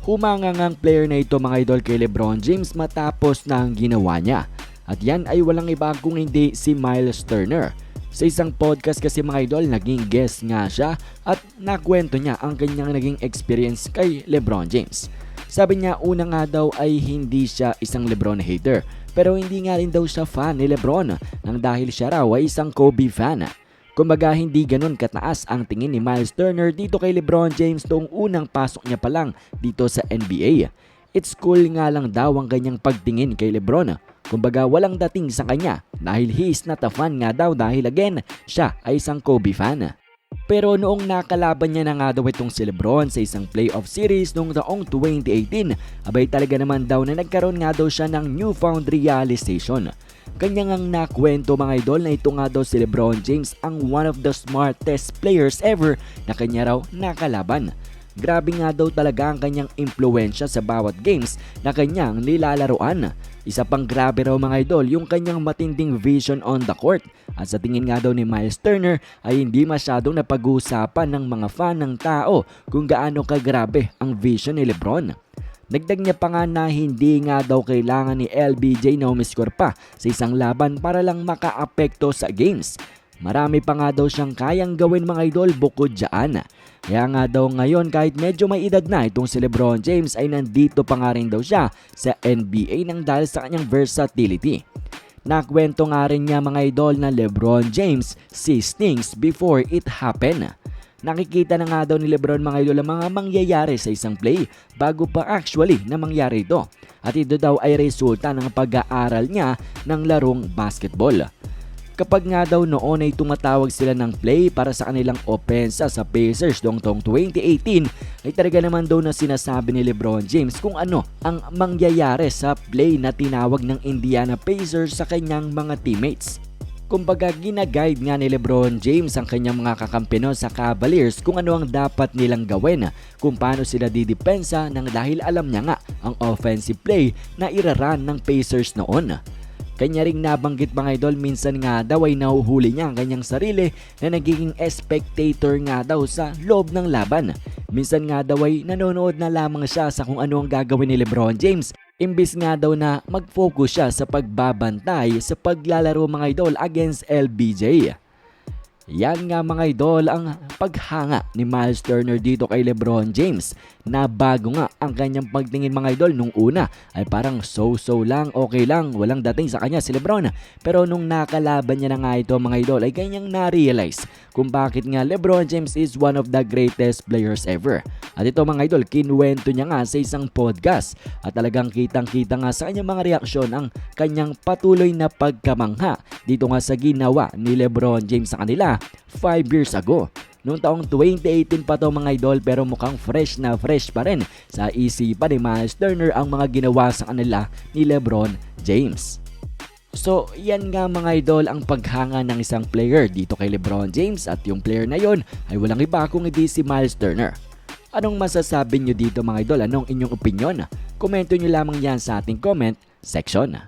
Humangangang player na ito mga idol kay Lebron James matapos na ang ginawa niya. At yan ay walang iba kung hindi si Miles Turner. Sa isang podcast kasi mga idol, naging guest nga siya at nakwento niya ang kanyang naging experience kay Lebron James. Sabi niya una nga daw ay hindi siya isang Lebron hater pero hindi nga rin daw siya fan ni Lebron nang dahil siya raw ay isang Kobe fan. Kumbaga hindi ganun kataas ang tingin ni Miles Turner dito kay LeBron James noong unang pasok niya pa lang dito sa NBA. It's cool nga lang daw ang kanyang pagtingin kay LeBron. Kumbaga walang dating sa kanya dahil he is not a fan nga daw dahil again siya ay isang Kobe fan. Pero noong nakalaban niya na nga daw itong si Lebron sa isang playoff series noong taong 2018, abay talaga naman daw na nagkaroon nga daw siya ng newfound realization. Kanya ngang nakwento mga idol na ito nga daw si Lebron James ang one of the smartest players ever na kanya raw nakalaban. Grabe nga daw talaga ang kanyang impluensya sa bawat games na kanyang nilalaroan. Isa pang grabe raw mga idol yung kanyang matinding vision on the court. At sa tingin nga daw ni Miles Turner ay hindi masyadong napag-uusapan ng mga fan ng tao kung gaano kagrabe ang vision ni Lebron. Dagdag niya pa nga na hindi nga daw kailangan ni LBJ na umiskor pa sa isang laban para lang makaapekto sa games. Marami pa nga daw siyang kayang gawin mga idol bukod dyan. Kaya nga daw ngayon kahit medyo may edad na itong si Lebron James ay nandito pa nga rin daw siya sa NBA nang dahil sa kanyang versatility. Nakwento nga rin niya mga idol na Lebron James sees things before it happen. Nakikita na nga daw ni Lebron mga idol ang mga mangyayari sa isang play bago pa actually na mangyari ito. At ito daw ay resulta ng pag-aaral niya ng larong basketball. Kapag nga daw noon ay tumatawag sila ng play para sa kanilang opensa sa Pacers noong taong 2018 ay talaga naman daw na sinasabi ni Lebron James kung ano ang mangyayari sa play na tinawag ng Indiana Pacers sa kanyang mga teammates. Kumbaga ginaguide nga ni Lebron James ang kanyang mga kakampino sa Cavaliers kung ano ang dapat nilang gawin, kung paano sila didepensa nang dahil alam niya nga ang offensive play na iraran ng Pacers noon. Kanya ring nabanggit mga idol minsan nga daw ay nahuhuli niya ang kanyang sarili na nagiging spectator nga daw sa loob ng laban. Minsan nga daw ay nanonood na lamang siya sa kung ano ang gagawin ni Lebron James Imbis nga daw na mag-focus siya sa pagbabantay sa paglalaro mga idol against LBJ. Yan nga mga idol ang paghanga ni Miles Turner dito kay Lebron James na bago nga ang kanyang pagtingin mga idol nung una ay parang so-so lang, okay lang, walang dating sa kanya si Lebron. Pero nung nakalaban niya na nga ito mga idol ay kanyang na-realize kung bakit nga Lebron James is one of the greatest players ever. At ito mga idol, kinuwento niya nga sa isang podcast at talagang kitang-kita nga sa kanyang mga reaksyon ang kanyang patuloy na pagkamangha dito nga sa ginawa ni Lebron James sa kanila 5 years ago. Noong taong 2018 pa to mga idol pero mukhang fresh na fresh pa rin sa isipan ni Miles Turner ang mga ginawa sa kanila ni Lebron James. So, yan nga mga idol ang paghanga ng isang player dito kay Lebron James at yung player na yon ay walang iba kung hindi si Miles Turner. Anong masasabi nyo dito mga idol? Anong inyong opinion? Komento nyo lamang yan sa ating comment section.